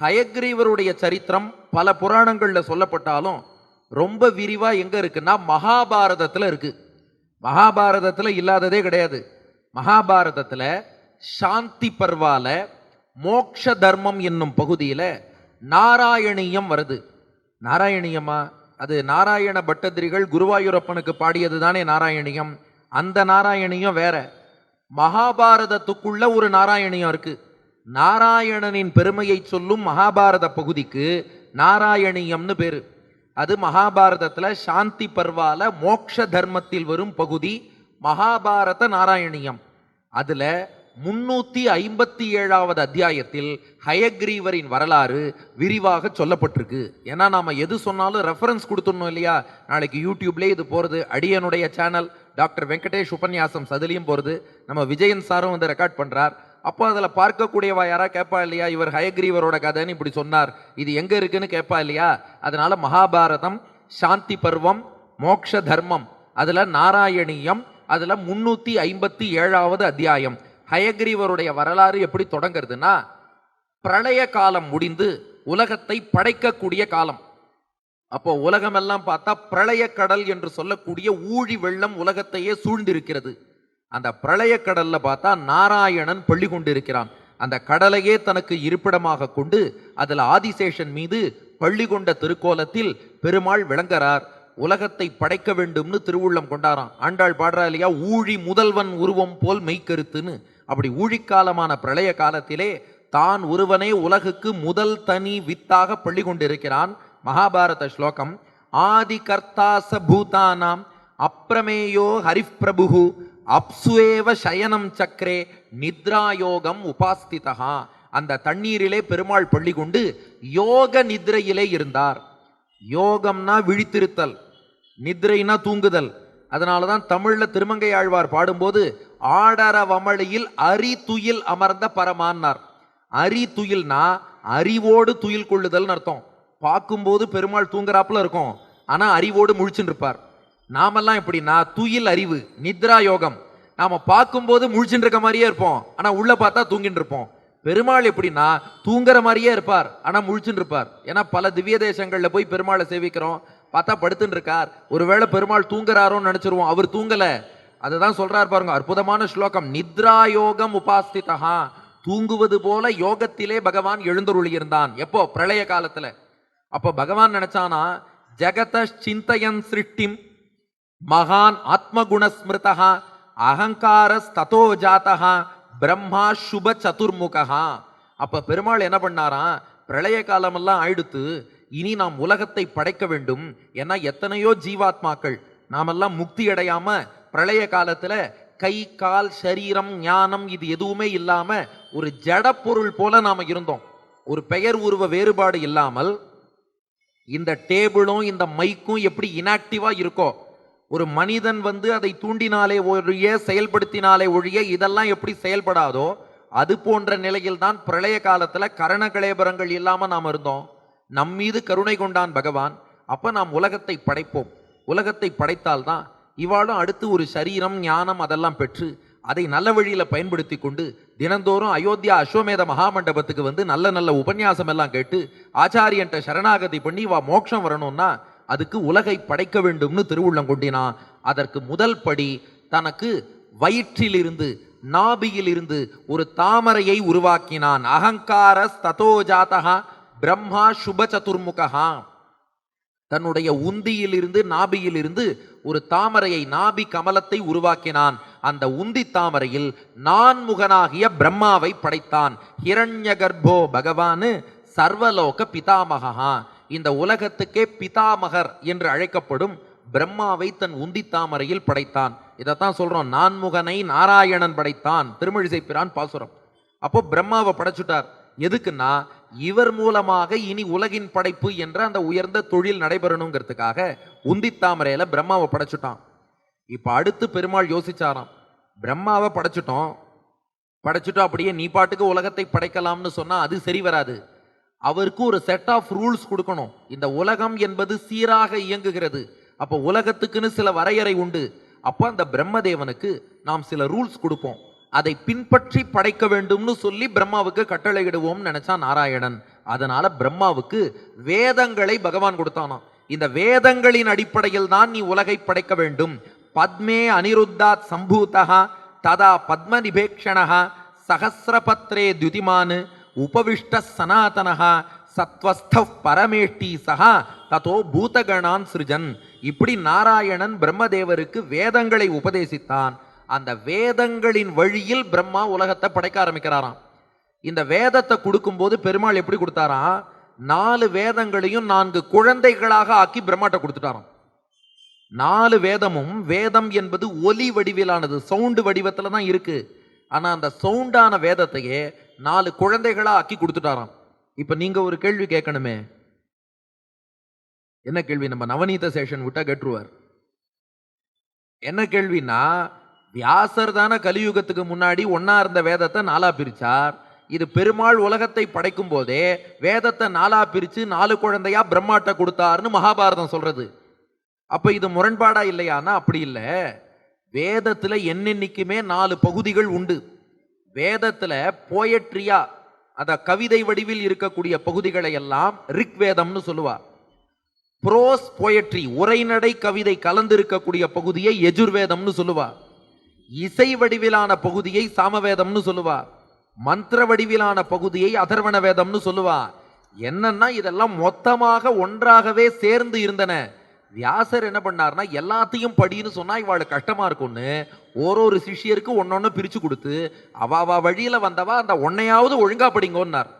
ஹயக்ரீவருடைய சரித்திரம் பல புராணங்களில் சொல்லப்பட்டாலும் ரொம்ப விரிவாக எங்கே இருக்குன்னா மகாபாரதத்தில் இருக்குது மகாபாரதத்தில் இல்லாததே கிடையாது. மகாபாரதத்தில் சாந்தி பர்வால மோக்ஷ தர்மம் என்னும் பகுதியில் நாராயணியம் வருது. நாராயணியமா? அது நாராயண பட்டதிரிகள் குருவாயூரப்பனுக்கு பாடியது தானே நாராயணியம். அந்த நாராயணியம் வேற. மகாபாரதத்துக்குள்ள ஒரு நாராயணியம் இருக்குது நாராயணனின் பெருமையை சொல்லும் மகாபாரத பகுதிக்கு நாராயணியம்னு பேர். அது மகாபாரதத்தில் சாந்தி பர்வால மோக்ஷ தர்மத்தில் வரும் பகுதி மகாபாரத நாராயணியம். அதில் முன்னூற்றி ஐம்பத்தி ஏழாவது அத்தியாயத்தில் ஹயக்ரீவரின் வரலாறு விரிவாக சொல்லப்பட்டிருக்கு. ஏன்னா நாம் எது சொன்னாலும் ரெஃபரன்ஸ் கொடுத்துடணும் இல்லையா? நாளைக்கு யூடியூப்லேயே இது போகிறது அடியனுடைய சேனல் டாக்டர் வெங்கடேஷ் உபன்யாசம் சதுலியும் போகிறது நம்ம விஜயன் சாரும் வந்து ரெக்கார்ட் பண்ணுறார் அப்போ அதில் பார்க்கக்கூடியவா யாரா கேட்பா இல்லையா? இவர் ஹயக்ரீவரோட கதைன்னு இப்படி சொன்னார். இது எங்கே இருக்குன்னு கேட்பா இல்லையா? அதனால மகாபாரதம் சாந்தி பருவம் மோக்ஷ தர்மம் அதில் நாராயணியம் அதில் முன்னூற்றி ஐம்பத்தி ஏழாவது அத்தியாயம். ஹயக்ரீவருடைய வரலாறு எப்படி தொடங்குறதுன்னா பிரளய காலம் முடிந்து உலகத்தை படைக்கக்கூடிய காலம். அப்போ உலகமெல்லாம் பார்த்தா பிரளய கடல் என்று சொல்லக்கூடிய ஊழி வெள்ளம் உலகத்தையே சூழ்ந்திருக்கிறது. அந்த பிரளய கடல்ல பார்த்தா நாராயணன் பள்ளி கொண்டிருக்கிறான். அந்த கடலையே தனக்கு இருப்பிடமாக கொண்டு அதில் ஆதிசேஷன் மீது பள்ளி கொண்ட திருக்கோலத்தில் பெருமாள் விளங்குறார். உலகத்தை படைக்க வேண்டும்னு திருவுள்ளம் கொண்டாராம். ஆண்டாள் பாடுறா இல்லையா? ஊழி முதல்வன் உருவம் போல் மெய்க்கருத்துன்னு. அப்படி ஊழிக்காலமான பிரளய காலத்திலே தான் ஒருவனே உலகுக்கு முதல் தனி வித்தாக பள்ளி கொண்டிருக்கிறான் மகாபாரத ஸ்லோகம். ஆதி கர்த்தாச பூதானாம் அப்ரமேயோ ஹரிப் பிரபுகு அப்சுவேவ சயனம் சக்கரே நித்ராயோகம் உபாஸ்திதா அந்த தண்ணீரிலே பெருமாள் பள்ளி கொண்டு யோக நித்ரையிலே இருந்தார். யோகம்னா விழித்திருத்தல் நித்ரைனா தூங்குதல். அதனால தான் தமிழில் திருமங்கை ஆழ்வார் பாடும்போது ஆடர வமளியில் அரி துயில் அமர்ந்த பரமான்னார். அரி துயில்னா அறிவோடு துயில் கொள்ளுதல்னு அர்த்தம். பார்க்கும்போது பெருமாள் தூங்குறாப்புல இருக்கும். ஆனால் அறிவோடு முழிச்சுட்டு இருப்பார். நாமெல்லாம் எப்படின்னா துயில் அறிவு நித்ரா யோகம். நாம பார்க்கும்போது முழிச்சுட்டு இருக்க மாதிரியே இருப்போம். ஆனா உள்ள பார்த்தா தூங்கிட்டு இருப்போம். பெருமாள் எப்படின்னா தூங்குற மாதிரியே இருப்பார். ஆனா முழிச்சுட்டு இருப்பார். ஏன்னா பல திவ்ய தேசங்கள்ல போய் பெருமாளை சேவிக்கிறோம். பார்த்தா படுத்துன்னு இருக்கார். ஒருவேளை பெருமாள் தூங்குறாரோன்னு நினைச்சிருவோம். அவர் தூங்கல. அதுதான் சொல்றார் பாருங்க அற்புதமான ஸ்லோகம். நித்ரா யோகம் உபாஸ்திதா தூங்குவது போல யோகத்திலே பகவான் எழுந்தருளி இருந்தான் எப்போ? பிரளய காலத்துல. அப்போ பகவான் நினைச்சானா ஜெகத சிந்தையன் சிருஷ்டிம் மகான் ஆத்மகுணஸ்மிருதா அகங்காரஸ்ததோ ஜாத்தா பிரம்மா சுப சதுர்முகா அப்போ பெருமாள் என்ன பண்ணாராம் பிரளய காலமெல்லாம் ஆயிடுத்து இனி நாம் உலகத்தை படைக்க வேண்டும் ஏன்னா எத்தனையோ ஜீவாத்மாக்கள் நாமெல்லாம் முக்தி அடையாம பிரளய காலத்துல கை கால் சரீரம் ஞானம் இது எதுவுமே இல்லாம ஒரு ஜடப்பொருள் போல நாம இருந்தோம். ஒரு பெயர் உருவ வேறுபாடு இல்லாமல் இந்த டேபிளும் இந்த மைக்கும் எப்படி இனாக்டிவா இருக்கோ ஒரு மனிதன் வந்து அதை தூண்டினாலே ஒழிய செயல்படுத்தினாலே ஒழிய இதெல்லாம் எப்படி செயல்படாதோ அது போன்ற நிலையில் தான் பிரளய காலத்தில் கரண கலேபரங்கள் இல்லாமல் நாம் இருந்தோம். நம் மீது கருணை கொண்டான் பகவான். அப்போ நாம் உலகத்தை படைப்போம். உலகத்தை படைத்தால்தான் இவாளும் அடுத்து ஒரு சரீரம் ஞானம் அதெல்லாம் பெற்று அதை நல்ல வழியில் பயன்படுத்தி கொண்டு தினந்தோறும் அயோத்தியா அஸ்வமேத மகாமண்டபத்துக்கு வந்து நல்ல நல்ல உபன்யாசம் எல்லாம் கேட்டு ஆச்சாரியன்ட்ட சரணாகதி பண்ணி வா மோட்சம் வரணும்னா அதுக்கு உலகை படைக்க வேண்டும்னு திருவுள்ளம் கொண்டினான். அதற்கு முதல் படி தனக்கு வயிற்றிலிருந்து நாபியிலிருந்து ஒரு தாமரையை உருவாக்கினான். அகங்கார ஸ்ததோஜாதகா பிரம்மா சுப சதுர்முகா தன்னுடைய உந்தியிலிருந்து நாபியிலிருந்து ஒரு தாமரையை நாபி கமலத்தை உருவாக்கினான். அந்த உந்தி தாமரையில் நான்முகனாகிய பிரம்மாவை படைத்தான். ஹிரண்ய கர்ப்போ பகவானு சர்வலோக பிதாமகா இந்த உலகத்துக்கே பிதாமகர் என்று அழைக்கப்படும் பிரம்மாவை தன் உந்தி தாமரையில் படைத்தான். இதைத்தான் சொல்றோம் நான்முகனை நாராயணன் படைத்தான். திருமழிசை பிரான் பாசுரம். அப்போ பிரம்மாவை படைச்சுட்டார். எதுக்குன்னா இவர் மூலமாக இனி உலகின் படைப்பு என்ற அந்த உயர்ந்த தொழில் நடைபெறணுங்கிறதுக்காக உந்தி பிரம்மாவை படைச்சுட்டான். இப்போ அடுத்து பெருமாள் யோசிச்சாராம் பிரம்மாவை படைச்சிட்டோம். படைச்சிட்டோம் அப்படியே நீ பாட்டுக்கு உலகத்தை படைக்கலாம்னு சொன்னா அது சரி வராது. அவருக்கு ஒரு செட் ஆஃப் ரூல்ஸ் கொடுக்கணும். இந்த உலகம் என்பது சீராக இயங்குகிறது. அப்போ உலகத்துக்குன்னு சில வரையறை உண்டு. அப்போ அந்த பிரம்மதேவனுக்கு நாம் சில ரூல்ஸ் கொடுப்போம். அதை பின்பற்றி படைக்க வேண்டும்னு சொல்லி பிரம்மாவுக்கு கட்டளையிடுவோம்னு நினச்சா நாராயணன். அதனால பிரம்மாவுக்கு வேதங்களை பகவான் கொடுத்தானாம். இந்த வேதங்களின் அடிப்படையில் தான் நீ உலகை படைக்க வேண்டும். பத்மே அனிருத்தாத் சம்பூதா ததா பத்ம நிபேக்ஷணா சகசிரபத்ரே துதிமானு உபவிஷ்ட சனாதனஹா சத்வஸ்த பரமேஷ்டி சகா ததோ பூதகணான் சிருஜன். இப்படி நாராயணன் பிரம்மதேவருக்கு வேதங்களை உபதேசித்தான். அந்த வேதங்களின் வழியில் பிரம்மா உலகத்தை படைக்க ஆரம்பிக்கிறாராம். இந்த வேதத்தை கொடுக்கும்போது பெருமாள் எப்படி கொடுத்தாராம் நாலு வேதங்களையும் நான்கு குழந்தைகளாக ஆக்கி பிரம்மாட்ட கொடுத்துட்டாராம். நாலு வேதமும் வேதம் என்பது ஒலி வடிவிலானது சவுண்டு வடிவத்தில் தான் இருக்குது ஆனால் அந்த சவுண்டான வேதத்தையே நாலு குழந்தைகளாக ஆக்கி கொடுத்துட்டாராம். இப்போ நீங்கள் ஒரு கேள்வி கேட்கணுமே. என்ன கேள்வி? நம்ம நவநீத சேஷன் விட்டால் கேட்டுருவார். என்ன கேள்வினா வியாசர் தானே கலியுகத்துக்கு முன்னாடி ஒன்னா இருந்த வேதத்தை நாலா பிரிச்சார். இது பெருமாள் உலகத்தை படைக்கும் போதே வேதத்தை நாலா பிரித்து நாலு குழந்தையா பிரம்மாட்ட கொடுத்தாருன்னு மகாபாரதம் சொல்றது. அப்போ இது முரண்பாடா இல்லையானா? அப்படி இல்லை. வேதத்தில் என்னென்னைக்குமே நாலு பகுதிகள் உண்டு. வேதத்தில் போயட்ரியா அத கவிதை வடிவில் இருக்கக்கூடிய பகுதிகளை எல்லாம் ரிக் வேதம்னு புரோஸ் போயட்ரி உரைநடை கவிதை கலந்து இருக்கக்கூடிய பகுதியை எஜுர்வேதம்னு சொல்லுவார் இசை வடிவிலான பகுதியை சாமவேதம்னு சொல்லுவார் மந்திர வடிவிலான பகுதியை அதர்வண வேதம்னு சொல்லுவார் என்னன்னா இதெல்லாம் மொத்தமாக ஒன்றாகவே சேர்ந்து இருந்தன. வியாசர் என்ன பண்ணார்னா எல்லாத்தையும் படின்னு சொன்னா இவாளுக்கு கஷ்டமா இருக்கும்னு ஒரு ஒரு சிஷ்யருக்கு ஒன்னொன்னு பிரிச்சு கொடுத்து அவாவா வழியில் வழியில வந்தவா அந்த ஒன்னையாவது ஒழுங்கா படிங்கன்னார்.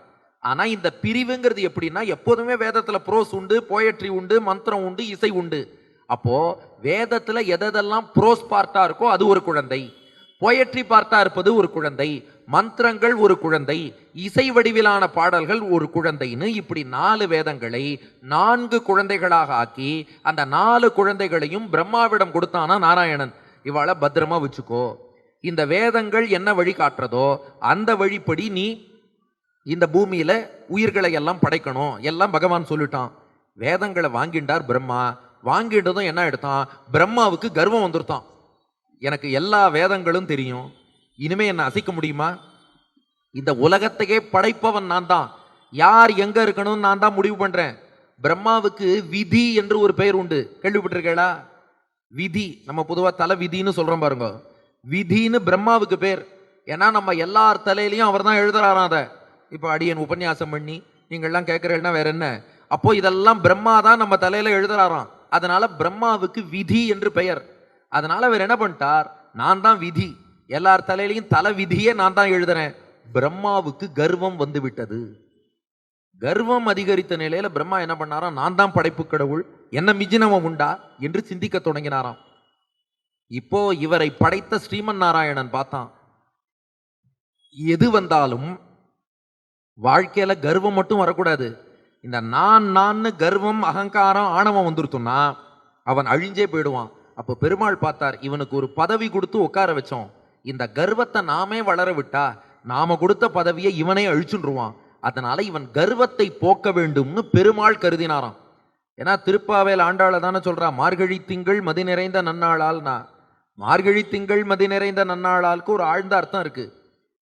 ஆனா இந்த பிரிவுங்கிறது எப்படின்னா எப்போதுமே வேதத்துல ப்ரோஸ் உண்டு போயட்ரி உண்டு மந்திரம் உண்டு இசை உண்டு. அப்போ வேதத்துல எதெல்லாம் ப்ரோஸ் பார்ட்டா இருக்கோ அது ஒரு குழந்தை. போயட்ரி பார்ட்டா இருப்பது ஒரு குழந்தை மந்திரங்கள் ஒரு குழந்தை இசை வடிவிலான பாடல்கள் ஒரு குழந்தைன்னு இப்படி நாலு வேதங்களை நான்கு குழந்தைகளாக ஆக்கி அந்த நாலு குழந்தைகளையும் பிரம்மாவிடம் கொடுத்தானா நாராயணன்? இவாளை பத்திரமா வச்சுக்கோ. இந்த வேதங்கள் என்ன வழி காட்டுறதோ அந்த வழிப்படி நீ இந்த பூமியில உயிர்களை எல்லாம் படைக்கணும். எல்லாம் பகவான் சொல்லிட்டான். வேதங்களை வாங்கிண்டார் பிரம்மா. வாங்கிட்டதும் என்ன எடுத்தான்? பிரம்மாவுக்கு கர்வம் வந்துருத்தான். எனக்கு எல்லா வேதங்களும் தெரியும். இனிமே என்ன அசைக்க முடியுமா? இந்த உலகத்தையே படைப்பவன் நான் தான். யார் எங்க இருக்கணும்னு நான் தான் முடிவு பண்றேன். பிரம்மாவுக்கு விதி என்று ஒரு பெயர் உண்டு. கேள்விப்பட்டிருக்கேளா விதி. நம்ம பொதுவாக தலை விதின்னு சொல்றோம் பாருங்க. விதின்னு பிரம்மாவுக்கு பேர். ஏன்னா நம்ம எல்லார் தலையிலையும் அவர் தான் எழுதுறாராம் அதை. இப்போ அடியன் உபன்யாசம் பண்ணி நீங்கள்லாம் கேட்குறீங்கன்னா வேற என்ன? அப்போ இதெல்லாம் பிரம்மா தான் நம்ம தலையில எழுதுறாராம். அதனால பிரம்மாவுக்கு விதி என்று பெயர். அதனால அவர் என்ன பண்ணிட்டார்? நான் தான் விதி. எல்லார் தலையிலையும் தலை விதியே நான் தான் எழுதுறேன். பிரம்மாவுக்கு கர்வம் வந்து விட்டது கர்வம் அதிகரித்த நிலையில பிரம்மா என்ன பண்ணாராம்? நான் தான் படைப்பு கடவுள். என்ன மிஜினவம் உண்டா? என்று சிந்திக்க தொடங்கினாராம். இப்போ இவரை படைத்த ஸ்ரீமன் நாராயணன் பார்த்தான். எது வந்தாலும் வாழ்க்கையில கர்வம் மட்டும் வரக்கூடாது. இந்த நான் நான் கர்வம் அகங்காரம் ஆணவம் வந்துருத்தோம்னா அவன் அழிஞ்சே போயிடுவான். அப்போ பெருமாள் பார்த்தார் இவனுக்கு ஒரு பதவி கொடுத்து உட்கார வச்சோம். இந்த கர்வத்தை நாமே வளர விட்டா நாம கொடுத்த பதவியை இவனே அழிச்சுருவான் அதனால இவன் கர்வத்தை போக்க வேண்டும்னு பெருமாள் கருதினாராம். ஏன்னா திருப்பாவேல் ஆண்டாள தானே சொல்றா மார்கழி திங்கள் மதி நிறைந்த நன்னாளால்னா. மார்கழி திங்கள் மதி நிறைந்த நன்னாளாளுக்கு ஒரு ஆழ்ந்த அர்த்தம் இருக்கு.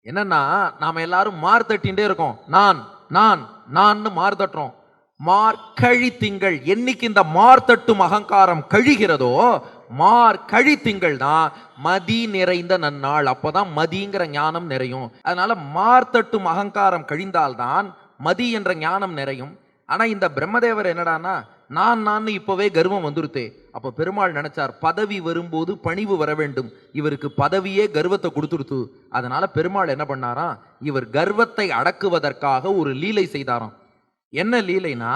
என்னன்னா நாம எல்லாரும் மார் தட்டின்றே இருக்கோம். நான் நான் நான்னு மார் தட்டுறோம். மார்கழி திங்கள் என்னைக்கு இந்த மார் தட்டும் அகங்காரம் கழிகிறதோ மார் கழி திங்கள் தான் மதி நிறைந்த நன்னாள். அப்போதான் மதிங்கிற ஞானம் நிறையும். அதனால மார் தட்டும் அகங்காரம் கழிந்தால்தான் மதி என்ற ஞானம் நிறையும். ஆனா இந்த பிரம்மதேவர் என்னடான்னா நான் நான் இப்பவே கர்வம் வந்துருத்தே. அப்ப பெருமாள் நினைச்சார் பதவி வரும்போது பணிவு வர வேண்டும். இவருக்கு பதவியே கர்வத்தை கொடுத்துருத்து. அதனால பெருமாள் என்ன பண்ணாராம் இவர் கர்வத்தை அடக்குவதற்காக ஒரு லீலை செய்தாராம். என்ன லீலைனா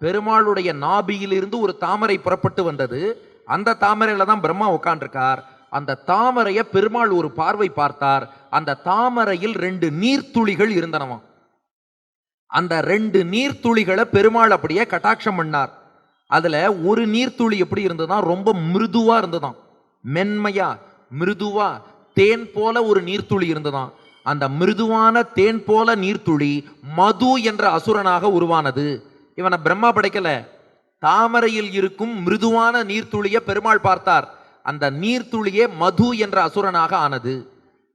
பெருமாளுடைய நாபியிலிருந்து ஒரு தாமரை புறப்பட்டு வந்தது. அந்த தாமரையில தான் பிரம்மா உட்காண்டிருக்கார் அந்த தாமரையை பெருமாள் ஒரு பார்வை பார்த்தார். அந்த தாமரையில் ரெண்டு நீர்த்துளிகள் இருந்தனவாம் அந்த ரெண்டு நீர்த்துளிகளை பெருமாள் அப்படியே கட்டாட்சம் பண்ணார். அதுல ஒரு நீர்த்துளி எப்படி இருந்ததுதான் ரொம்ப மிருதுவா இருந்ததாம் மென்மையா மிருதுவா தேன் போல ஒரு நீர்த்துளி இருந்ததாம் அந்த மிருதுவான தேன் போல நீர்த்துளி மது என்ற அசுரனாக உருவானது. இவனை பிரம்மா படைக்கல. தாமரையில் இருக்கும் மிருதுவான நீர்த்துளியை பெருமாள் பார்த்தார். அந்த நீர்த்துளியே மது என்ற அசுரனாக ஆனது.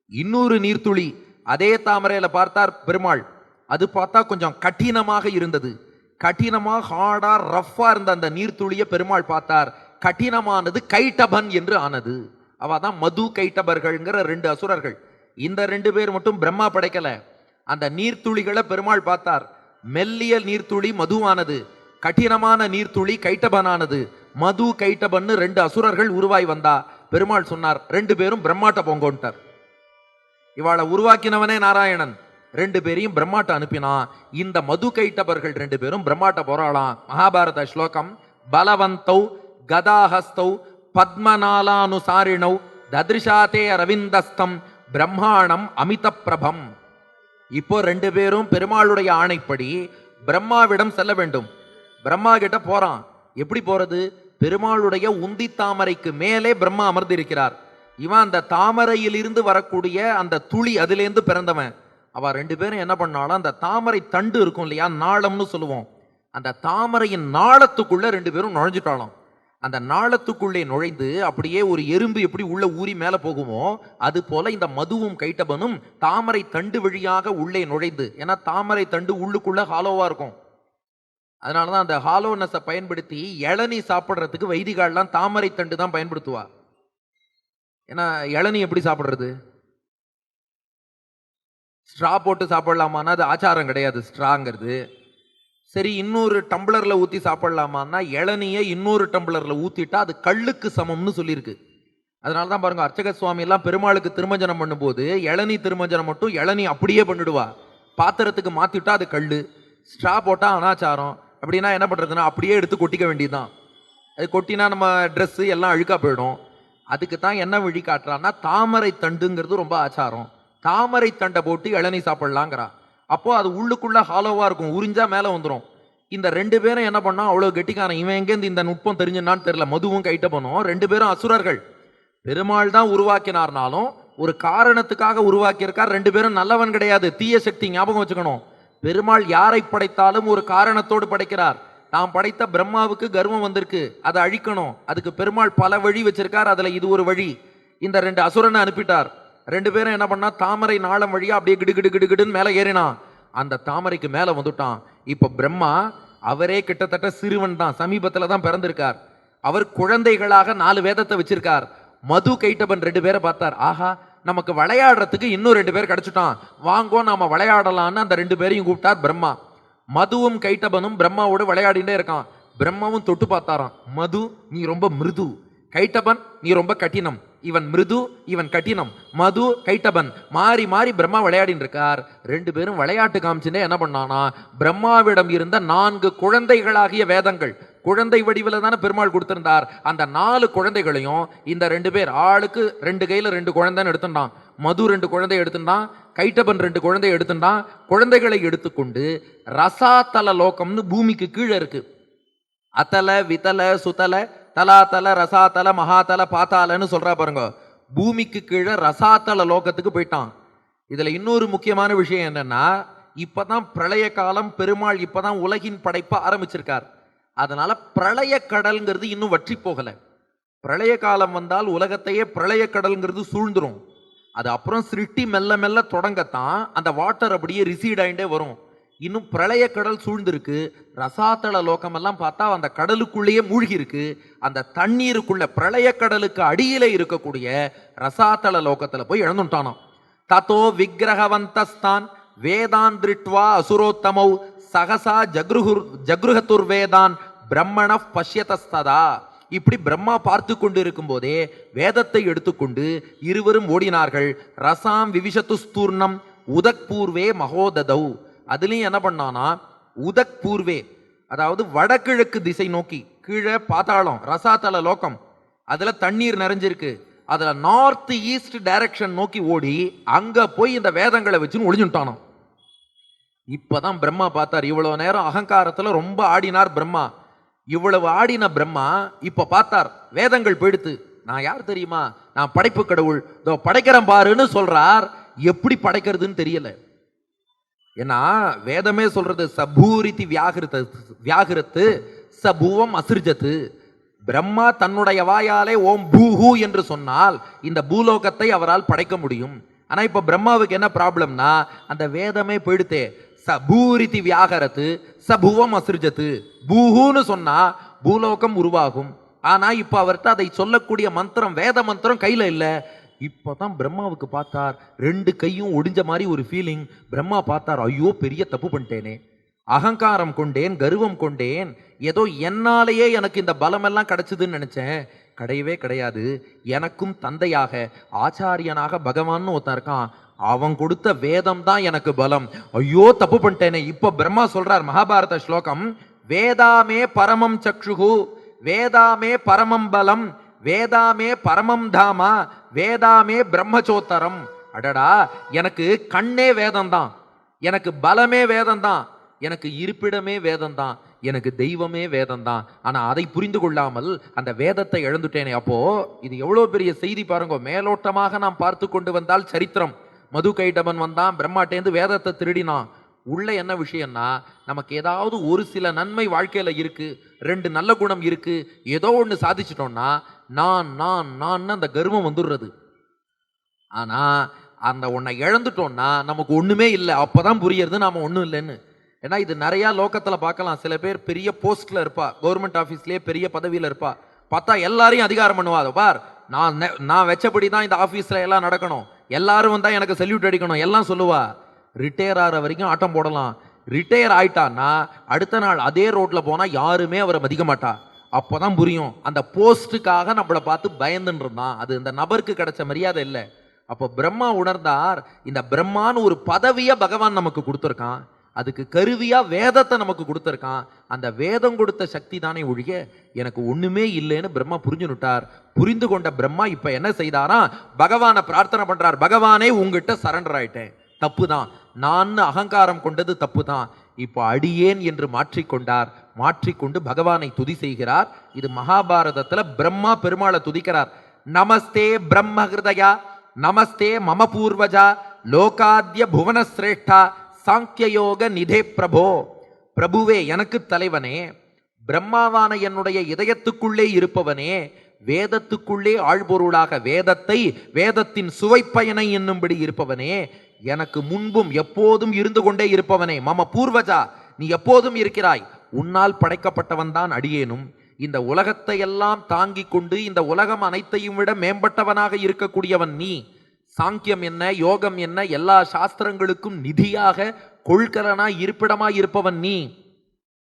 இன்னொரு நீர்த்துளி அதே தாமரையில பார்த்தார் பெருமாள். அது பார்த்தா கொஞ்சம் கடினமாக இருந்தது. கடினமாக ஹார்டா ரஃப்பா இருந்த அந்த நீர்த்துளியை பெருமாள் பார்த்தார். கடினமானது கைட்டபன் என்று ஆனது. அவ தான் மது கைட்டபர்கள்ங்கிற ரெண்டு அசுரர்கள். இந்த ரெண்டு பேர் மட்டும் பிரம்மா படைக்கல. அந்த நீர்த்துளிகளை பெருமாள் பார்த்தார். மெல்லிய நீர்த்துளி மதுவானது. கடினமான நீர்த்துளி கைட்டபனானது. மது கைட்டபன்னு ரெண்டு அசுரர்கள் உருவாய் வந்தா. பெருமாள் சொன்னார் ரெண்டு பேரும் பிரம்மாட்ட போங்கோன்ட்டார். இவாளை உருவாக்கினவனே நாராயணன். ரெண்டு பேரையும் பிரம்மாட்ட அனுப்பினான் இந்த மது கைட்டபர்கள் ரெண்டு பேரும் பிரம்மாட்ட போராளாம். மகாபாரத ஸ்லோகம் பலவந்தௌ கதாஹஸ்தௌ பத்மநாளானுசாரிணௌ ததிருஷாதே அரவிந்தஸ்தம் பிரம்மாணம் அமித பிரபம் இப்போ ரெண்டு பேரும் பெருமாளுடைய ஆணைப்படி பிரம்மாவிடம் செல்ல வேண்டும். பிரம்மா கிட்ட போறான். எப்படி போறது? பெருமாளுடைய உந்தி தாமரைக்கு மேலே பிரம்மா அமர்ந்திருக்கிறார். இவன் அந்த தாமரையிலிருந்து வரக்கூடிய அந்த துளி அதிலேருந்து பிறந்தவன். அவ ரெண்டு பேரும் என்ன பண்ணாலும் அந்த தாமரை தண்டு இருக்கும் இல்லையா? நாளம்னு சொல்லுவோம். அந்த தாமரையின் நாளத்துக்குள்ள ரெண்டு பேரும் நுழைஞ்சிட்டாலும் அந்த நாளத்துக்குள்ளே நுழைந்து அப்படியே ஒரு எறும்பு எப்படி உள்ள ஊறி மேலே போகுமோ அது போல இந்த மதுவும் கைட்டபனும் தாமரை தண்டு வழியாக உள்ளே நுழைந்து ஏன்னா தாமரை தண்டு உள்ளுக்குள்ள ஹாலோவா இருக்கும். அதனால தான் அந்த ஹாலோனஸை பயன்படுத்தி இளநீ சாப்பிட்றதுக்கு வைதிகாலெலாம் தாமரை தண்டு தான் பயன்படுத்துவா. ஏன்னா இளநீ எப்படி சாப்பிட்றது? ஸ்ட்ரா போட்டு சாப்பிடலாமான்னா அது ஆச்சாரம் கிடையாது ஸ்ட்ராங்கிறது சரி இன்னொரு டம்ளரில் ஊற்றி சாப்பிடலாமான்னா இளநியை இன்னொரு டம்ளரில் ஊற்றிட்டா அது கல்லுக்கு சமம்னு சொல்லியிருக்கு. அதனால தான் பாருங்க அர்ச்சக சுவாமியெல்லாம் பெருமாளுக்கு திருமஞ்சனம் பண்ணும்போது இளநீ திருமஞ்சனம் மட்டும் இளநீ அப்படியே பண்ணிடுவா. பாத்திரத்துக்கு மாற்றிவிட்டா அது கல் ஸ்ட்ரா போட்டால் அனாச்சாரம். அப்படின்னா என்ன பண்ணுறதுன்னா அப்படியே எடுத்து கொட்டிக்க வேண்டியதுதான். அது கொட்டினா நம்ம ட்ரெஸ்ஸு எல்லாம் அழுக்கா போயிடும். அதுக்கு தான் என்ன வழி காட்டுறான்னா தாமரை தண்டுங்கிறது ரொம்ப ஆச்சாரம். தாமரை தண்டை போட்டு இளநீ சாப்பிட்லாங்கிறா. அப்போது அது உள்ளுக்குள்ளே ஹாலோவாக இருக்கும் உறிஞ்சா மேலே வந்துடும் இந்த ரெண்டு பேரும் என்ன பண்ணால் அவ்வளோ கெட்டிக்காரன். இவன் எங்கேருந்து இந்த நுட்பம் தெரிஞ்சுனான்னு தெரில மதுவும் கைட்ட போனோம். ரெண்டு பேரும் அசுரர்கள். பெருமாள் தான் உருவாக்கினார்னாலும் ஒரு காரணத்துக்காக உருவாக்கியிருக்கார். ரெண்டு பேரும் நல்லவன் கிடையாது. தீய சக்தி ஞாபகம் வச்சுக்கணும். பெருமாள் யாரை படைத்தாலும் ஒரு காரணத்தோடு படைக்கிறார். நாம் படைத்த பிரம்மாவுக்கு கர்வம் வந்திருக்கு. அதை அழிக்கணும். அதுக்கு பெருமாள் பல வழி வச்சிருக்கார். அதில் இது ஒரு வழி. இந்த ரெண்டு அசுரனை அனுப்பிட்டார். ரெண்டு பேரும் என்ன பண்ணா தாமரை நாளம் வழியாக அப்படியே கிடு கிடு கிடு கிடுன்னு மேலே ஏறினான். அந்த தாமரைக்கு மேலே வந்துட்டான். இப்போ பிரம்மா அவரே கிட்டத்தட்ட சிறுவன் தான். சமீபத்தில் தான் பிறந்திருக்கார். அவர் குழந்தைகளாக நாலு வேதத்தை வச்சிருக்கார். மது கைட்டபன் ரெண்டு பேரை பார்த்தார். ஆஹா நமக்கு விளையாடுறதுக்கு இன்னும் ரெண்டு பேர் கிடச்சிட்டான். வாங்கோ நாம் விளையாடலான்னு அந்த ரெண்டு பேரையும் கூப்பிட்டார் பிரம்மா. மதுவும் கைட்டபனும் பிரம்மாவோடு விளையாடிட்டே இருக்கான். பிரம்மாவும் தொட்டு பார்த்தாராம். மது நீ ரொம்ப மிருது. கைட்டபன் நீ ரொம்ப கடினம். இவன் மிருது இவன் கடினம். மது கைட்டபன். மாறி மாறி பிரம்மா விளையாடின்னு இருக்கார் ரெண்டு பேரும் விளையாட்டு காமிச்சுட்டே என்ன பண்ணானா பிரம்மாவிடம் இருந்த நான்கு குழந்தைகளாகிய வேதங்கள் குழந்தை வடிவில் தானே பெருமாள் கொடுத்திருந்தார். அந்த நாலு குழந்தைகளையும் இந்த ரெண்டு பேர் ஆளுக்கு ரெண்டு கையில் ரெண்டு குழந்தைன்னு எடுத்துட்டான். மது ரெண்டு குழந்தை எடுத்துட்டான் கைட்டபன் ரெண்டு குழந்தை எடுத்துட்டான். குழந்தைகளை எடுத்துக்கொண்டு ரசாத்தல லோகம்னு பூமிக்கு கீழே இருக்கு. அத்தலை வித்தலை சுத்தலை தலாத்தல ரசாத்தல மகாத்தல பாத்தாலன்னு சொல்றா பாருங்க. பூமிக்கு கீழே ரசாத்தல லோகத்துக்கு போயிட்டான். இதுல இன்னொரு முக்கியமான விஷயம் என்னன்னா இப்பதான் பிரளய காலம் பெருமாள் இப்பதான் உலகின் படைப்பை ஆரம்பிச்சிருக்கார். அதனால பிரளய கடல்ங்கிறது இன்னும் வற்றி போகல. பிரளய காலம் வந்தால் உலகத்தையே பிரளய கடல்ங்கிறது சூழ்ந்துரும். அது அப்புறம் சிருஷ்டி மெல்ல மெல்ல தொடங்கத்தான் அந்த வாட்டர் அப்படியே ரிசீட் ஆயிண்டே வரும். இன்னும் பிரளய கடல் சூழ்ந்திருக்கு. ரசாத்தள லோகமெல்லாம் பார்த்தா அந்த கடலுக்குள்ளேயே மூழ்கி இருக்கு அந்த தண்ணீருக்குள்ள பிரளய கடலுக்கு அடியில இருக்கக்கூடிய ரசாத்தள லோகத்துல போய் இழந்துட்டானோ தத்தோ விக்கிரகவந்தஸ்தான் வேதான் திருட்வா அசுரோத்தமௌ சகசா ஜக்ருஹுர் ஜக்ருஹத்துர் வேதான் பிரம்மண பஷ்யதஸ்ததா. இப்படி பிரம்மா பார்த்து கொண்டு இருக்கும்போதே வேதத்தை எடுத்துக்கொண்டு இருவரும் ஓடினார்கள். ரசாம் விவிஷத்து ஸ்தூர்ணம் உதக்பூர்வே மகோததௌ. அதுலேயும் என்ன பண்ணான்னா உதக் பூர்வே அதாவது வடகிழக்கு திசை நோக்கி கீழே பாதாளம் ரசாத்தல லோக்கம் அதில் தண்ணீர் நிறைஞ்சிருக்கு. அதில் நார்த் ஈஸ்ட் டைரக்ஷன் நோக்கி ஓடி அங்கே போய் இந்த வேதங்களை வச்சுன்னு ஒளிஞ்சுட்டானோ இப்பதான் பிரம்மா பார்த்தார் இவ்வளோ நேரம் அகங்காரத்தில் ரொம்ப ஆடினார் பிரம்மா. இவ்வளவு ஆடின பிரம்மா இப்போ பார்த்தார் வேதங்கள் போயிடுத்து. நான் யார் தெரியுமா? நான் படைப்பு கடவுள். இதோ படைக்கிறேன் பாருன்னு சொல்கிறார் எப்படி படைக்கிறதுன்னு தெரியலை. ஏன்னா வேதமே சொல்றது சபூரிதி வியாகிருத்த வியாகிருத்து சபூவம் அசிர்ஜத்து. பிரம்மா தன்னுடைய வாயாலே ஓம் பூஹு என்று சொன்னால் இந்த பூலோகத்தை அவரால் படைக்க முடியும். ஆனால் இப்போ பிரம்மாவுக்கு என்ன ப்ராப்ளம்னா அந்த வேதமே போயிடுத்தே. ச பூரிதி வியாகரத்து சபுவம் அசிர்ஜத்து. பூஹூன்னு பூஹுன்னு பூலோகம் உருவாகும். ஆனால் இப்போ அவர்கிட்ட அதை சொல்லக்கூடிய மந்திரம் வேத மந்திரம் கையில் இல்லை. இப்போ தான் பிரம்மாவுக்கு பார்த்தார். ரெண்டு கையும் ஒடிஞ்ச மாதிரி ஒரு ஃபீலிங் பிரம்மா பார்த்தார் ஐயோ பெரிய தப்பு பண்ணிட்டேனே. அகங்காரம் கொண்டேன் கர்வம் கொண்டேன். ஏதோ என்னாலேயே எனக்கு இந்த பலமெல்லாம் கிடைச்சதுன்னு நினச்சேன். கிடையவே கிடையாது. எனக்கும் தந்தையாக ஆச்சாரியனாக பகவான்னு ஒருத்தன் இருக்கான். அவன் கொடுத்த வேதம் தான் எனக்கு பலம். ஐயோ தப்பு பண்ணிட்டேனே. இப்போ பிரம்மா சொல்றார் மகாபாரத ஸ்லோகம் வேதாமே பரமம் சக்ஷுகு வேதாமே பரமம் பலம். வேதாமே பரமம் தாமா வேதாமே பிரம்மச்சோத்தரம். அடடா எனக்கு கண்ணே வேதம் தான் எனக்கு பலமே வேதம் தான் எனக்கு இருப்பிடமே வேதம் தான் எனக்கு தெய்வமே வேதம் தான் அதை புரிந்து கொள்ளாமல் அந்த வேதத்தை இழந்துட்டேனே அப்போ இது எவ்வளோ பெரிய செய்தி பாருங்க. மேலோட்டமாக நாம் பார்த்து கொண்டு வந்தால் சரித்திரம். மது கைடபன் வந்தான் பிரம்மாட்டேந்து வேதத்தை திருடினான். உள்ள என்ன விஷயம்னா நமக்கு ஏதாவது ஒரு சில நன்மை வாழ்க்கையில் இருக்குது ரெண்டு நல்ல குணம் இருக்குது ஏதோ ஒன்று சாதிச்சிட்டோம்னா நான் நான் நான் அந்த கர்வம் வந்துடுறது. ஆனால் அந்த உன்னை இழந்துட்டோம்னா நமக்கு ஒன்றுமே இல்லை. அப்போ தான் புரியறது நாம ஒன்றும் இல்லைன்னு. ஏன்னா இது நிறையா லோக்கத்தில் பார்க்கலாம். சில பேர் பெரிய போஸ்ட்டில் இருப்பா. கவர்மெண்ட் ஆஃபீஸ்லேயே பெரிய பதவியில் இருப்பா. பார்த்தா எல்லாரையும் அதிகாரம் பண்ணுவா. அதை பார் நான் நெ- நான் வச்சபடி தான் இந்த ஆஃபீஸில் எல்லாம் நடக்கணும். எல்லாரும் வந்தால் எனக்கு சல்யூட் அடிக்கணும். எல்லாம் சொல்லுவா. ரிட்டையர் ஆகிற வரைக்கும் ஆட்டம் போடலாம். ரிட்டையர் ஆயிட்டான்னா அடுத்த நாள் அதே ரோட்டில் போனால் யாருமே அவரை மதிக்க மாட்டா. அப்போ தான் புரியும். அந்த போஸ்ட்டுக்காக நம்மளை பார்த்து பயந்துன்னு இருந்தான் அது இந்த நபருக்கு கிடைச்ச மரியாதை இல்லை. அப்போ பிரம்மா உணர்ந்தார் இந்த பிரம்மான்னு ஒரு பதவியை பகவான் நமக்கு கொடுத்துருக்கான். அதுக்கு கருவியாக வேதத்தை நமக்கு கொடுத்துருக்கான். அந்த வேதம் கொடுத்த சக்தி தானே ஒழிய எனக்கு ஒன்றுமே இல்லைன்னு பிரம்மா புரிஞ்சுனுட்டார். புரிந்து கொண்ட பிரம்மா இப்போ என்ன செய்தாரா? பகவானை பிரார்த்தனை பண்ணுறார் பகவானே உங்ககிட்ட சரண்டர் ஆயிட்டேன். தப்பு தான் நான் அகங்காரம் கொண்டது தப்பு தான் இப்போ அடியேன் என்று மாற்றிக்கொண்டார். மாற்றிக்கொண்டு பகவானை துதி செய்கிறார். இது மகாபாரதத்தில் பிரம்மா பெருமாளை துதிக்கிறார். நமஸ்தே பிரம்ம ஹிருதயா நமஸ்தே மம பூர்வஜா லோகாத்ய புவனஸ்ரேஷ்டா சாங்கியயோக நிதே பிரபோ. பிரபுவே எனக்கு தலைவனே பிரம்மாவான என்னுடைய இதயத்துக்குள்ளே இருப்பவனே வேதத்துக்குள்ளே ஆழ்பொருளாக வேதத்தை வேதத்தின் சுவைப்பயனை என்னும்படி இருப்பவனே எனக்கு முன்பும் எப்போதும் இருந்து கொண்டே இருப்பவனே மம பூர்வஜா நீ எப்போதும் இருக்கிறாய். உன்னால் படைக்கப்பட்டவன் தான் அடியேனும். இந்த உலகத்தை எல்லாம் தாங்கிக் கொண்டு இந்த உலகம் அனைத்தையும் விட மேம்பட்டவனாக இருக்கக்கூடியவன் நீ. சாங்கியம் என்ன யோகம் என்ன எல்லா சாஸ்திரங்களுக்கும் நிதியாக கொள்கலனா இருப்பிடமாய் இருப்பவன் நீ.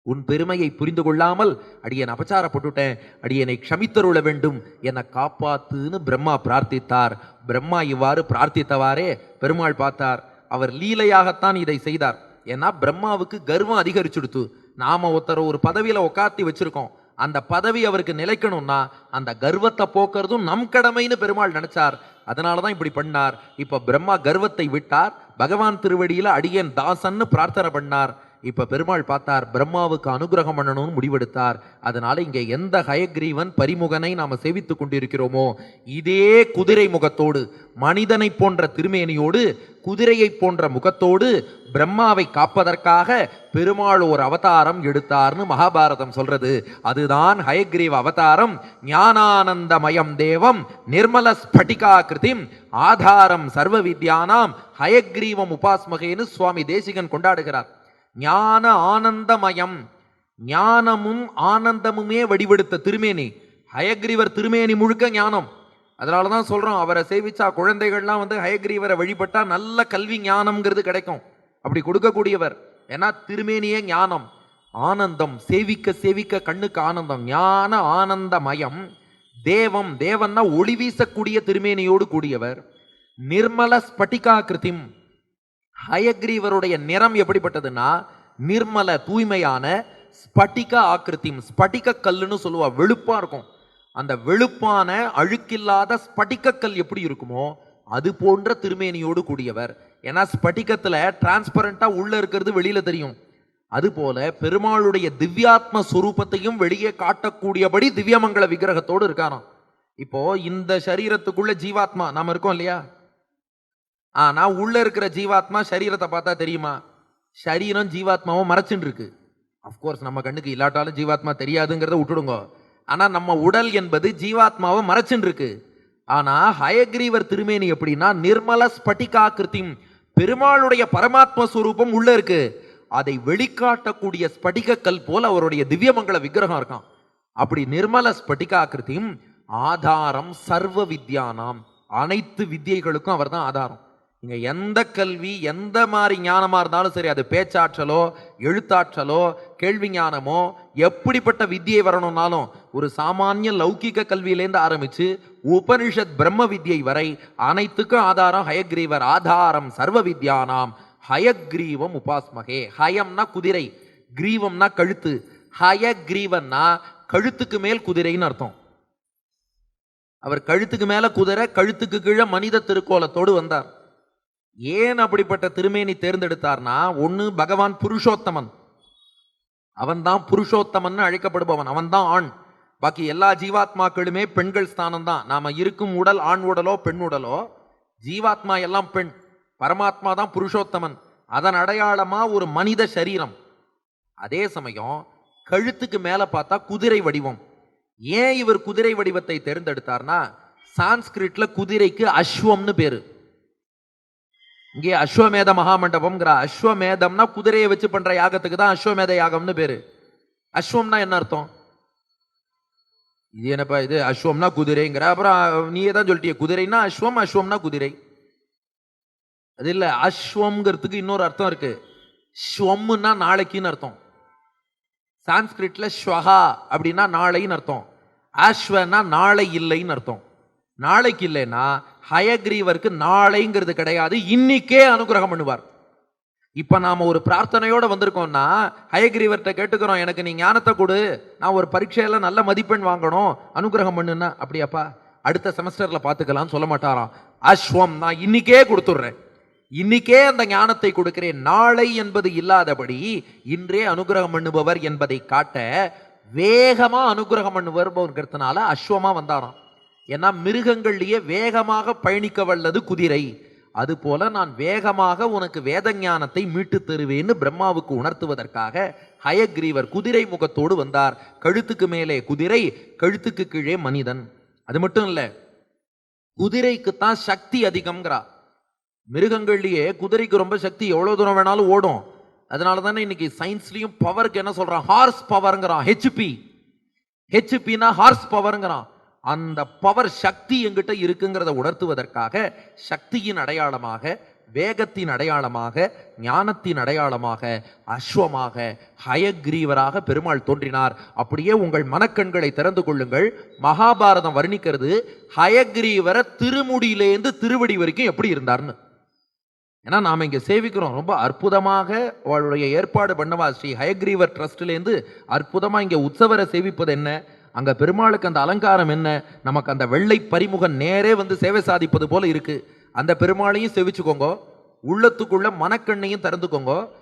உன் பெருமையை புரிந்து கொள்ளாமல் அடியேன் அபச்சாரப்பட்டுட்டேன் அடியனை க்ஷமித்தருள வேண்டும் என காப்பாத்துன்னு பிரம்மா பிரார்த்தித்தார். பிரம்மா இவ்வாறு பிரார்த்தித்தவாறே பெருமாள் பார்த்தார். அவர் லீலையாகத்தான் இதை செய்தார். ஏன்னா பிரம்மாவுக்கு கர்வம் அதிகரிச்சுடுத்து. நாம் ஒருத்தரை ஒரு பதவியில் உட்காத்தி வச்சுருக்கோம். அந்த பதவி அவருக்கு நிலைக்கணும்னா அந்த கர்வத்தை போக்குறதும் நம் கடமைன்னு பெருமாள் நினைச்சார். அதனால தான் இப்படி பண்ணார். இப்போ பிரம்மா கர்வத்தை விட்டார். பகவான் திருவடியில் அடியேன் தாசன்னு பிரார்த்தனை பண்ணார். இப்ப பெருமாள் பார்த்தார் பிரம்மாவுக்கு அனுகிரகம் பண்ணணும்னு முடிவெடுத்தார். அதனால இங்க எந்த ஹயக்ரீவன் பரிமுகனை நாம சேவித்துக் கொண்டிருக்கிறோமோ இதே குதிரை முகத்தோடு மனிதனை போன்ற திருமேனியோடு குதிரையை போன்ற முகத்தோடு பிரம்மாவை காப்பதற்காக பெருமாள் ஒரு அவதாரம் எடுத்தார்னு மகாபாரதம் சொல்றது. அதுதான் ஹயக்ரீவ் அவதாரம். ஞானானந்தமயம் தேவம் நிர்மல ஸ்பட்டிகா கிருதிம் ஆதாரம் சர்வ வித்யானாம் ஹயக்ரீவம் உபாஸ்மகேன்னு சுவாமி தேசிகன் கொண்டாடுகிறார். ஞான ஆனந்தமயம். ஞானமும் ஆனந்தமுமே வடிவெடுத்த திருமேனி. ஹயக்ரீவர் திருமேனி முழுக்க ஞானம். அதனால தான் சொல்கிறோம் அவரை சேவிச்சா குழந்தைகள்லாம் வந்து ஹயக்ரீவரை வழிபட்டால் நல்ல கல்வி ஞானம்ங்கிறது கிடைக்கும். அப்படி கொடுக்கக்கூடியவர். ஏன்னா திருமேனியே ஞானம். ஆனந்தம் சேவிக்க சேவிக்க கண்ணுக்கு ஆனந்தம். ஞான ஆனந்தமயம். தேவம் தேவன்னா ஒளி வீசக்கூடிய திருமேனியோடு கூடியவர். நிர்மல ஸ்பட்டிகா கிருத்திம் ஹயக்ரீவருடைய நிறம் எப்படிப்பட்டதுன்னா நிர்மல தூய்மையான ஸ்பட்டிக ஆக்கிருத்தியும் ஸ்பட்டிக கல்லுன்னு சொல்லுவா வெளுப்பா இருக்கும். அந்த வெளுப்பான அழுக்கில்லாத ஸ்பட்டிக கல் எப்படி இருக்குமோ அது போன்ற திருமேனியோடு கூடியவர். ஏன்னா ஸ்பட்டிகத்துல டிரான்ஸ்பரண்ட்டாக உள்ளே இருக்கிறது வெளியில் தெரியும். அதுபோல பெருமாளுடைய திவ்யாத்ம ஸ்வரூபத்தையும் வெளியே காட்டக்கூடியபடி திவ்யமங்கல விக்கிரகத்தோடு இருக்காராம். இப்போ இந்த சரீரத்துக்குள்ள ஜீவாத்மா நாம இருக்கோம் இல்லையா? ஆனால் உள்ள இருக்கிற ஜீவாத்மா சரீரத்தை பார்த்தா தெரியுமா? சரீரம் ஜீவாத்மாவும் மறைச்சுட்டு இருக்கு அஃப்கோர்ஸ் நம்ம கண்ணுக்கு இல்லாட்டாலும் ஜீவாத்மா தெரியாதுங்கிறத விட்டுடுங்க. ஆனால் நம்ம உடல் என்பது ஜீவாத்மாவை மறைச்சுட்டு இருக்கு ஆனால் ஹயக்ரீவர் திருமேனி எப்படின்னா நிர்மல ஸ்பட்டிகா கிருத்திம் பெருமாளுடைய பரமாத்ம ஸ்வரூபம் உள்ள இருக்கு. அதை வெளிக்காட்டக்கூடிய ஸ்படிகக்கல் போல் போல அவருடைய திவ்யமங்கல விக்கிரகம் இருக்கான் அப்படி நிர்மல ஸ்படிகாக்கிருதியும் ஆதாரம் சர்வ வித்யானாம். அனைத்து வித்யைகளுக்கும் அவர்தான் ஆதாரம். நீங்கள் எந்த கல்வி எந்த மாதிரி ஞானமாக இருந்தாலும் சரி அது பேச்சாற்றலோ எழுத்தாற்றலோ கேள்வி ஞானமோ எப்படிப்பட்ட வித்தியை வரணும்னாலும் ஒரு சாமானிய லௌகிக கல்வியிலேருந்து ஆரம்பித்து உபனிஷத் பிரம்ம வித்யை வரை அனைத்துக்கும் ஆதாரம் ஹயக்ரீவர் ஆதாரம் சர்வ வித்யானாம். ஹயக்ரீவம் உபாஸ்மகே. ஹயம்னா குதிரை கிரீவம்னா கழுத்து. ஹயக்ரீவன்னா கழுத்துக்கு மேல் குதிரைன்னு அர்த்தம். அவர் கழுத்துக்கு மேலே குதிரை கழுத்துக்கு கீழே மனித திருக்கோலத்தோடு வந்தார். ஏன் அப்படிப்பட்ட திருமேனி தேர்ந்தெடுத்தார்னா ஒன்று பகவான் புருஷோத்தமன். அவன்தான் புருஷோத்தமன் அழைக்கப்படுபவன் அவன்தான் ஆண். பாக்கி எல்லா ஜீவாத்மாக்களுமே பெண்கள் ஸ்தானம் தான் நாம இருக்கும் உடல் ஆண் உடலோ பெண் உடலோ ஜீவாத்மா எல்லாம் பெண். பரமாத்மா தான் புருஷோத்தமன். அதன் அடையாளமா ஒரு மனித சரீரம். அதே சமயம் கழுத்துக்கு மேல பார்த்தா குதிரை வடிவம். ஏன் இவர் குதிரை வடிவத்தை தேர்ந்தெடுத்தார்னா சான்ஸ்கிரிட்ல குதிரைக்கு அஸ்வம்னு பேரு. இங்கே அஸ்வமேத மகாமண்டபம்ங்கிற அஸ்வமேதம்னா குதிரையை வச்சு பண்ற யாகத்துக்கு தான் அஸ்வமேத யாகம்னு பேரு. அஸ்வம்னா என்ன அர்த்தம்? இது என்னப்பா இது? அஸ்வம்னா குதிரைங்கிற அப்புறம் நீயே தான் சொல்லிட்டிய குதிரைன்னா அஸ்வம் அஸ்வம்னா குதிரை. அது இல்லை அஸ்வம்ங்கிறதுக்கு இன்னொரு அர்த்தம் இருக்கு. ஸ்வம்னா நாளைக்குன்னு அர்த்தம். சான்ஸ்கிரிட்ல ஸ்வஹா அப்படின்னா நாளைன்னு அர்த்தம். அஸ்வனா நாளை இல்லைன்னு அர்த்தம். நாளைக்கு இல்லைன்னா ஹயக்ரீவருக்கு நாளைங்கிறது கிடையாது. இன்னிக்கே அனுகிரகம் பண்ணுவார். இப்போ நாம் ஒரு பிரார்த்தனையோடு வந்திருக்கோம்னா ஹயக்ரீவர்கிட்ட கேட்டுக்கிறோம் எனக்கு நீ ஞானத்தை கொடு. நான் ஒரு பரீட்சையில் நல்ல மதிப்பெண் வாங்கணும். அனுகிரகம் பண்ணுன்னா அப்படியாப்பா அடுத்த செமஸ்டரில் பார்த்துக்கலாம்னு சொல்ல மாட்டாராம். அஸ்வம் நான் இன்னிக்கே கொடுத்துட்றேன். இன்னிக்கே அந்த ஞானத்தை கொடுக்கிறேன். நாளை என்பது இல்லாதபடி இன்றே அனுகிரகம் பண்ணுபவர் என்பதை காட்ட வேகமாக அனுகிரகம் பண்ணுபவர்ங்கிறதுனால அஸ்வமாக வந்தாராம். ஏன்னா மிருகங்கள்லேயே வேகமாக பயணிக்க வல்லது குதிரை. அதுபோல நான் வேகமாக உனக்கு வேத ஞானத்தை மீட்டு தருவேன்னு பிரம்மாவுக்கு உணர்த்துவதற்காக ஹயக்ரீவர் குதிரை முகத்தோடு வந்தார். கழுத்துக்கு மேலே குதிரை கழுத்துக்கு கீழே மனிதன். அது மட்டும் இல்லை குதிரைக்குத்தான் சக்தி அதிகம்ங்கிறா. மிருகங்கள்லேயே குதிரைக்கு ரொம்ப சக்தி எவ்வளோ தூரம் வேணாலும் ஓடும். அதனால தானே இன்னைக்கு சயின்ஸ்லேயும் பவருக்கு என்ன சொல்கிறான் ஹார்ஸ் பவருங்கிறான். ஹெச்பி ஹெச்பினா ஹார்ஸ் பவருங்கிறான். அந்த பவர் சக்தி எங்கிட்ட இருக்குங்கிறத உணர்த்துவதற்காக சக்தியின் அடையாளமாக வேகத்தின் அடையாளமாக ஞானத்தின் அடையாளமாக அஸ்வமாக ஹயக்ரீவராக பெருமாள் தோன்றினார். அப்படியே உங்கள் மனக்கண்களை திறந்து கொள்ளுங்கள். மகாபாரதம் வர்ணிக்கிறது ஹயக்ரீவரை திருமுடியிலேருந்து திருவடி வரைக்கும் எப்படி இருந்தார்னு. ஏன்னா நாம் இங்கே சேவிக்கிறோம். ரொம்ப அற்புதமாக அவளுடைய ஏற்பாடு பண்ணவா ஸ்ரீ ஹயக்ரீவர் ட்ரஸ்ட்லேருந்து அற்புதமாக இங்கே உற்சவரை சேவிப்பது என்ன? அங்கே பெருமாளுக்கு அந்த அலங்காரம் என்ன? நமக்கு அந்த வெள்ளை பறிமுகம் நேரே வந்து சேவை சாதிப்பது போல இருக்கு. அந்த பெருமாளையும் செவிச்சுக்கோங்க. உள்ளத்துக்குள்ள மனக்கண்ணையும் திறந்துக்கோங்க.